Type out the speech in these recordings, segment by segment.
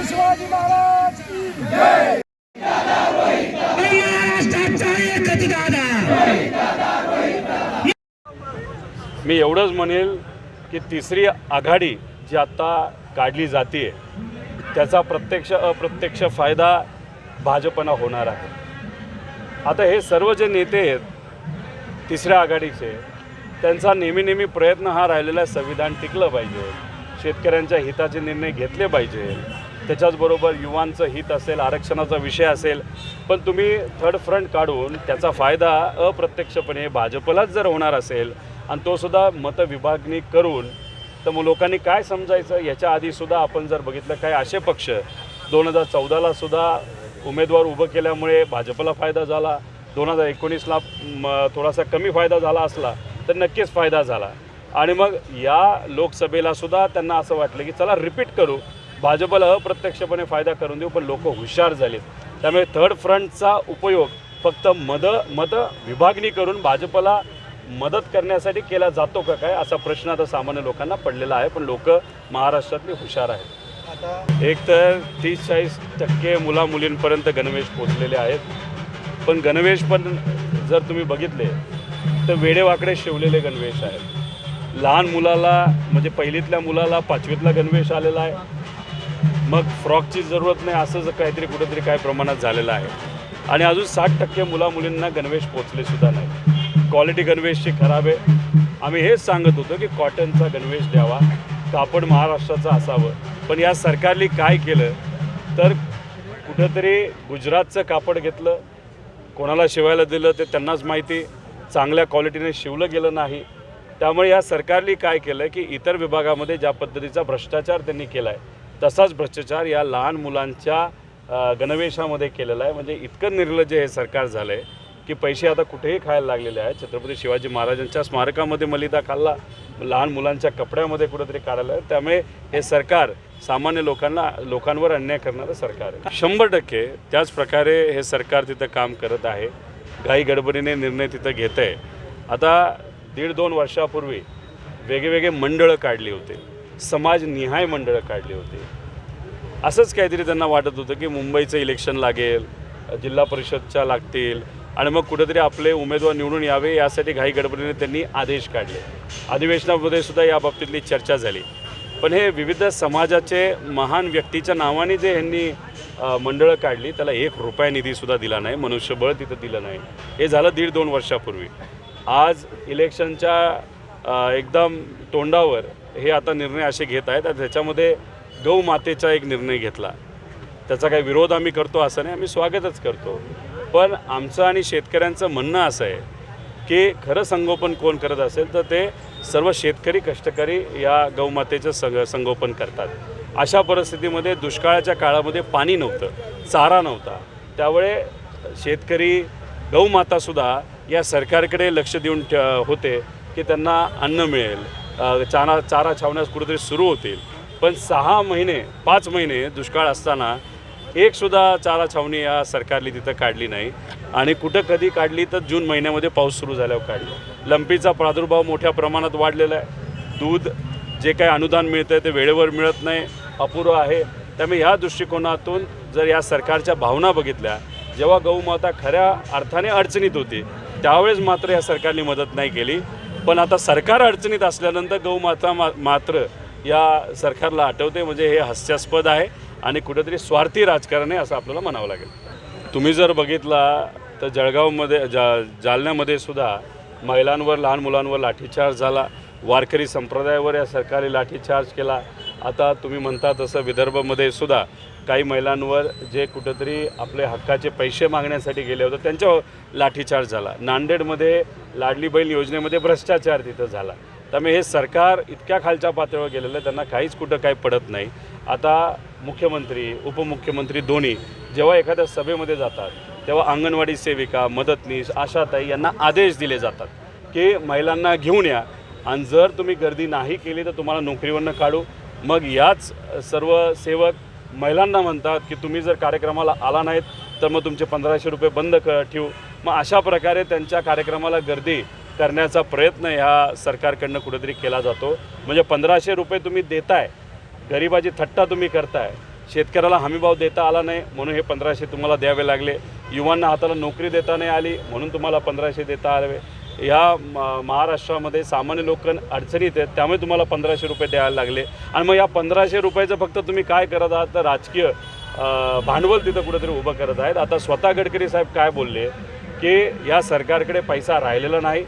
छत्रपती शिवाजी महाराज की मी एवढंच म्हणेल की तिसरी आघाडी जी आत्ता काढली जाते त्याचा प्रत्यक्ष अप्रत्यक्ष फायदा भाजपना होणार आहे. आता हे सर्व जे नेते आहेत तिसऱ्या आघाडीचे त्यांचा नेहमी नेहमी प्रयत्न हा राहिलेला संविधान टिकलं पाहिजे. शेतकऱ्यांच्या हिताचे निर्णय घेतले पाहिजे. त्याच्याचबरोबर युवांचं हित असेल आरक्षणाचा विषय असेल पण तुम्ही थर्ड फ्रंट काढून त्याचा फायदा अप्रत्यक्षपणे भाजपलाच जर होणार असेल आणि तोसुद्धा मतविभागणी करून तर मग लोकांनी काय समजायचं? याच्या आधीसुद्धा आपण जर बघितलं काय असे पक्ष दोन हजार चौदालासुद्धा उमेदवार उभं केल्यामुळे भाजपला फायदा झाला. दोन हजार एकोणीसला म, थोडासा कमी फायदा झाला असला तर नक्कीच फायदा झाला. आणि मग या लोकसभेलासुद्धा त्यांना असं वाटलं की चला रिपीट करू. भाजपला अप्रत्यक्षपणे फायदा करून देऊ पण लोक हुशार झालेत. त्यामुळे थर्ड फ्रंटचा उपयोग फक्त मद मत विभागणी करून भाजपला मदत करण्यासाठी केला जातो का काय असा प्रश्न आता सामान्य लोकांना पडलेला आहे पण लोक महाराष्ट्रातली हुशार आहेत. एक तर तीस चाळीस टक्के मुला मुलींपर्यंत गणवेश पोचलेले आहेत. पण गणवेश पण जर तुम्ही बघितले तर वेडेवाकडे शिवलेले गणवेश आहेत. लहान मुलाला म्हणजे पहिलीतल्या मुलाला पाचवीतला गणवेश आलेला आहे. मग फ्रॉकची जरूरत नाही असं जर काहीतरी कुठेतरी काय प्रमाणात झालेलं आहे. आणि अजून साठ टक्के मुला मुलींना गणवेश पोचले सुद्धा नाही. क्वालिटी गणवेशची खराब आहे. आम्ही हेच सांगत होतो की कॉटनचा गणवेश द्यावा कापड महाराष्ट्राचं असावं. पण या सरकारने काय केलं? तर कुठंतरी गुजरातचं कापड घेतलं. कोणाला शिवायला दिलं ते त्यांनाच माहिती. चांगल्या क्वालिटीने शिवलं गेलं नाही. त्यामुळे या सरकारने काय केलं की इतर विभागामध्ये ज्या पद्धतीचा भ्रष्टाचार त्यांनी केला आहे तसाच भ्रष्टाचार या लहान मुलांच्या गणवेशामध्ये केलेला आहे. म्हणजे इतकं निर्लज्ज हे सरकार झालं आहे की पैसे आता कुठेही खायला लागलेले आहेत. छत्रपती शिवाजी महाराजांच्या स्मारकामध्ये मलिदा खाल्ला लहान मुलांच्या कपड्यामध्ये कुठेतरी काढायला आहे. त्यामुळे हे सरकार सामान्य लोकांना लोकांवर अन्याय करणारं सरकार आहे. शंभर टक्के त्याच प्रकारे हे सरकार तिथं काम करत आहे. घाई गडबडीने निर्णय तिथं घेत आहे आता दीड दोन वर्षापूर्वी वेगवेगळे मंडळं काढली होती. समाजनिहाय मंडळं काढली होती. असंच काहीतरी त्यांना वाटत होतं की मुंबईचं इलेक्शन लागेल जिल्हा परिषदच्या लागतील आणि मग कुठेतरी आपले उमेदवार निवडून यावे यासाठी घाई गडबडीने त्यांनी आदेश काढले. अधिवेशनामध्ये सुद्धा या बाबतीतली चर्चा झाली. पण हे विविध समाजाचे महान व्यक्तीच्या नावाने जे ह्यांनी मंडळं काढली त्याला एक रुपया निधीसुद्धा दिला नाही मनुष्यबळ तिथं दिलं नाही. हे झालं दीड दोन वर्षापूर्वी. आज इलेक्शनच्या एकदम तोंडावर हे आता निर्णय असे घेत आहेत आणि त्याच्यामध्ये गौ मातेचा एक निर्णय घेतला. त्याचा काही विरोध आम्ही करतो असं नाही आम्ही स्वागतच करतो. पण आमचं आणि शेतकऱ्यांचं म्हणणं असं आहे की खरं संगोपन कोण करत असेल तर ते सर्व शेतकरी कष्टकरी या गौमातेचं संग संगोपन करतात. अशा परिस्थितीमध्ये दुष्काळाच्या काळामध्ये पाणी नव्हतं चारा नव्हता. त्यामुळे शेतकरी गौमातासुद्धा या सरकारकडे लक्ष देऊन होते. की त्यांना अन्न मिळेल. चारा चारा छावण्यास कुठेतरी सुरू होतील. पण सहा महिने पाच महिने दुष्काळ असताना एकसुद्धा चारा छावणी या सरकारने तिथं काढली नाही. आणि कुठं कधी काढली तर जून महिन्यामध्ये पाऊस सुरू झाल्यावर काढली. लंपीचा प्रादुर्भाव मोठ्या प्रमाणात वाढलेला आहे. दूध जे काही अनुदान मिळतं आहे ते वेळेवर मिळत नाही. अपुरं आहे. त्यामुळे ह्या दृष्टिकोनातून जर या सरकारच्या भावना बघितल्या जेव्हा गौमाता खऱ्या अर्थाने अडचणीत होती त्यावेळेस मात्र या सरकारने मदत नाही केली. पण आता सरकार अडचणीत असल्यानंतर गौमाता मा मात्र या सरकारला आठवते म्हणजे हे हास्यास्पद आहे आणि कुठेतरी स्वार्थी राजकारण आहे असं आपल्याला म्हणावं लागेल. तुम्ही जर बघितला तर जळगावमध्ये जा जालन्यामध्ये सुद्धा महिलांवर लहान मुलांवर लाठीचार्ज झाला वारकरी संप्रदायावर या सरकारी लाठीचार्ज केला. आता तुम्ही म्हणता तसं विदर्भामध्ये सुद्धा काही महिलांवर जे कुठंतरी आपले हक्काचे पैसे मागण्यासाठी गेले होते त्यांच्यावर लाठीचार्ज झाला. नांदेडमध्ये लाडली बैल योजनेमध्ये भ्रष्टाचार तिथं झाला. त्यामुळे हे सरकार इतक्या खालच्या पातळीवर गेलेलं आहे त्यांना काहीच कुठं काही पडत नाही. आता मुख्यमंत्री उपमुख्यमंत्री दोन्ही जेव्हा एखाद्या सभेमध्ये जातात तेव्हा अंगणवाडी सेविका मदतनीस आशाताई यांना आदेश दिले जातात की महिलांना घेऊन या. आणि जर तुम्ही गर्दी नाही केली तर तुम्हाला नोकरीवरनं काढू. मग याच सर्व सेवक महिलांना म्हणतात की तुम्ही जर कार्यक्रमाला आला नाहीत तर मग तुमचे पंधराशे रुपये बंद क ठेवू. मग अशा प्रकारे त्यांच्या कार्यक्रमाला गर्दी करण्याचा प्रयत्न ह्या सरकारकडनं कुठेतरी केला जातो. म्हणजे पंधराशे रुपये तुम्ही देताय गरिबाची थट्टा तुम्ही करताय शेतकऱ्याला हमीभाव देता आला नाही म्हणून हे पंधराशे तुम्हाला द्यावे लागले. युवांना हाताला नोकरी देता नाही आली म्हणून तुम्हाला पंधराशे देता आले. या म- महाराष्ट्रामध्ये सामान्य लोक अडचणीत आहेत त्यामुळे तुम्हाला पंधराशे रुपये द्यायला लागले. आणि मग या पंधराशे रुपयाचं फक्त तुम्ही काय करत आहात तर राजकीय भांडवल तिथं कुठेतरी उभं करत आहेत. आता स्वतः गडकरी साहेब काय बोलले की या सरकारकडे पैसा राहिलेला नाही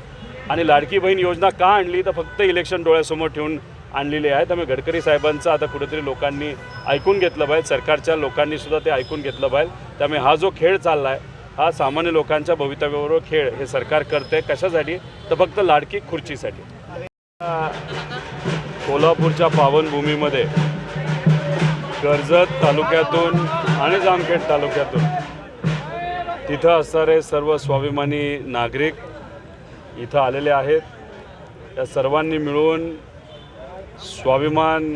आणि लाडकी बहीण योजना का आणली तर फक्त इलेक्शन डोळ्यासमोर ठेवून आणलेली आहे. त्यामुळे गडकरी साहेबांचं आता कुठेतरी लोकांनी ऐकून घेतलं पाहिजे सरकारच्या लोकांनी सुद्धा ते ऐकून घेतलं पाहिजे. त्यामुळे हा जो खेळ चालला आहे हा सामान्य लोकांच्या भवितव्याबरोबर खेळ हे सरकार करते कशासाठी? तर फक्त लाडकी खुर्चीसाठी. कोल्हापूरच्या पावनभूमीमध्ये कर्जत तालुक्यातून आणि जामखेड तालुक्यातून तिथं असणारे सर्व स्वाभिमानी नागरिक इथं आलेले आहेत. या सर्वांनी मिळून स्वाभिमान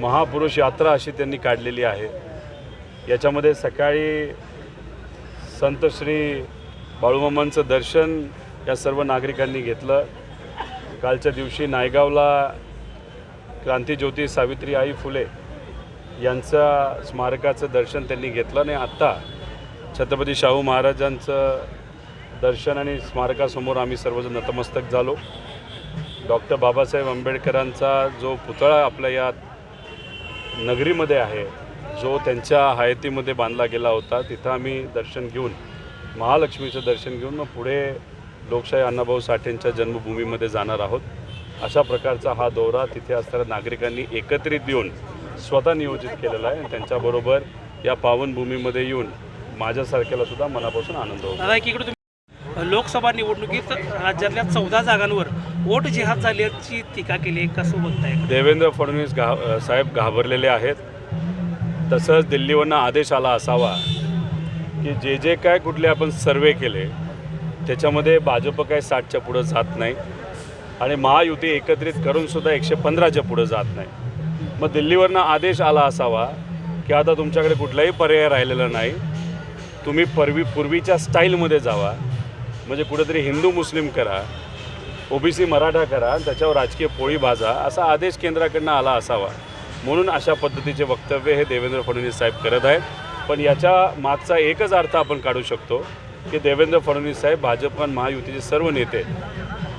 महापुरुष यात्रा अशी त्यांनी काढलेली आहे. याच्यामध्ये सकाळी संत श्री बाळूमामांचं दर्शन या सर्व नागरिकांनी घेतलं. कालच्या दिवशी नायगावला क्रांतीज्योती सावित्री आई फुले यांचा स्मारकाचं दर्शन त्यांनी घेतलं आणि आत्ता छत्रपती शाहू महाराजांचं दर्शन आणि स्मारकासमोर आम्ही सर्वजण नतमस्तक झालो. डॉक्टर बाबासाहेब आंबेडकरांचा जो पुतळा आपल्या या नगरीमध्ये आहे जो त्यांच्या हयातीमध्ये बांधला गेला होता तिथं आम्ही दर्शन घेऊन महालक्ष्मीचं दर्शन घेऊन मग पुढे लोकशाही अण्णाभाऊ साठेंच्या जन्मभूमीमध्ये जाणार आहोत. अशा प्रकारचा हा दौरा तिथे असणाऱ्या नागरिकांनी एकत्रित येऊन स्वतः नियोजित केलेला आहे आणि त्यांच्याबरोबर या पावनभूमीमध्ये येऊन माझ्यासारख्याला सुद्धा मनापासून आनंद होतो. लोकसभा निवडणुकीत राज्यातल्या चौदा जागांवर वोट जिहाद झाल्याची टीका केली कसं बघताय? देवेंद्र फडणवीस घा साहेब घाबरलेले आहेत. तसंच दिल्लीवरनं आदेश आला असावा की जे जे काय कुठले आपण सर्वे केले त्याच्यामध्ये भाजप काय साठच्या पुढं जात नाही आणि महायुती एकत्रित करूनसुद्धा एकशे पंधराच्या पुढं जात नाही. मग दिल्लीवरनं आदेश आला असावा की आता तुमच्याकडे कुठलाही पर्याय राहिलेला नाही तुम्ही परवी पूर्वीच्या स्टाईलमध्ये जावा म्हणजे कुठेतरी हिंदू मुस्लिम करा ओबीसी मराठा करा त्याच्यावर राजकीय पोळी भाजा असा आदेश केंद्राकडनं आला असावा. म्हणून अशा पद्धतीचे वक्तव्य हे देवेंद्र फडणवीस साहेब करत आहेत. पण याच्या मागचा एकच अर्थ आपण काढू शकतो की देवेंद्र फडणवीस साहेब भाजप आणि महायुतीचे सर्व नेते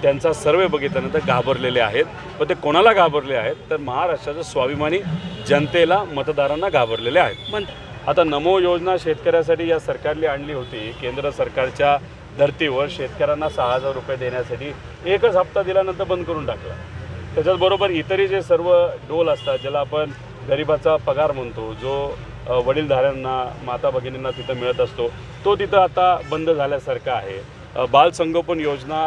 त्यांचा सर्वे बघितल्यानंतर घाबरलेले आहेत. पण ते कोणाला घाबरले आहेत? तर महाराष्ट्राच्या स्वाभिमानी जनतेला मतदारांना घाबरलेले आहेत. पण आता नमो योजना शेतकऱ्यासाठी या सरकारने आणली होती. केंद्र सरकारच्या धर्तीवर शेतकऱ्यांना सहा हजार रुपये देण्यासाठी एकच हप्ता दिल्यानंतर बंद करून टाकला. त्याच्याचबरोबर इतरही जे सर्व डोल असतात ज्याला आपण गरिबाचा पगार म्हणतो जो वडीलधाऱ्यांना माता भगिनींना तिथं मिळत असतो तो तिथं आता बंद झाल्यासारखा आहे. बालसंगोपन योजना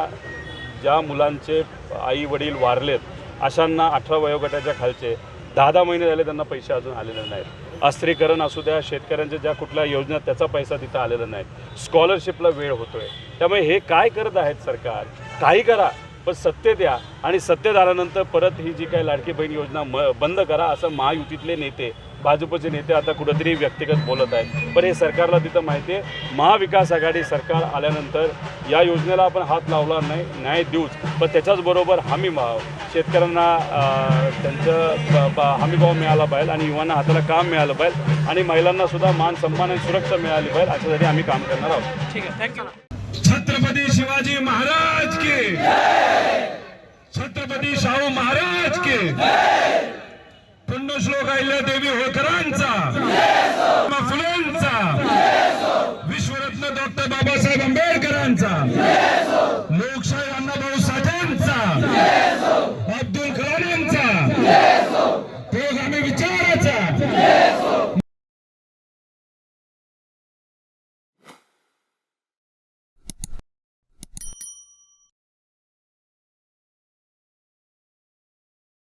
ज्या मुलांचे आई वडील वारलेत अशांना अठरा वयोगटाच्या खालचे दहा दहा महिने झाले त्यांना पैसे अजून आलेले नाहीत. अस्त्रीकरण असू द्या शेतकऱ्यांच्या ज्या कुठल्या योजना त्याचा पैसा तिथं आलेला नाही. स्कॉलरशिपला वेळ होतोय. त्यामुळे हे काय करत आहेत सरकार? काही करा. पण सत्य द्या आणि सत्य झाल्यानंतर परत ही जी काही लाडकी बहीण योजना म बंद करा असं महायुतीतले नेते भाजपचे नेते आता कुठंतरी व्यक्तिगत बोलत आहेत. पण हे सरकारला तिथं माहिती आहे महाविकास आघाडी सरकार आल्यानंतर या योजनेला आपण हात लावला नाही न्याय देऊच. पण त्याच्याचबरोबर हमी भाव. शेतकऱ्यांना त्यांचं ब- हमीभाव मिळाला पाहिजे आणि युवांना हाताला काम मिळालं पाहिजे आणि महिलांना सुद्धा मान सन्मान आणि सुरक्षा मिळाली पाहिजे अशासाठी आम्ही काम करणार आहोत. ठीक आहे थँक्यू. छत्रपती शिवाजी महाराज! के। छत्रपती शाहू महाराज की। पुण्यश्लोक अहिल्या देवी होळकरांचा फुलेंचा विश्वरत्न डॉक्टर बाबासाहेब आंबेडकरांचा।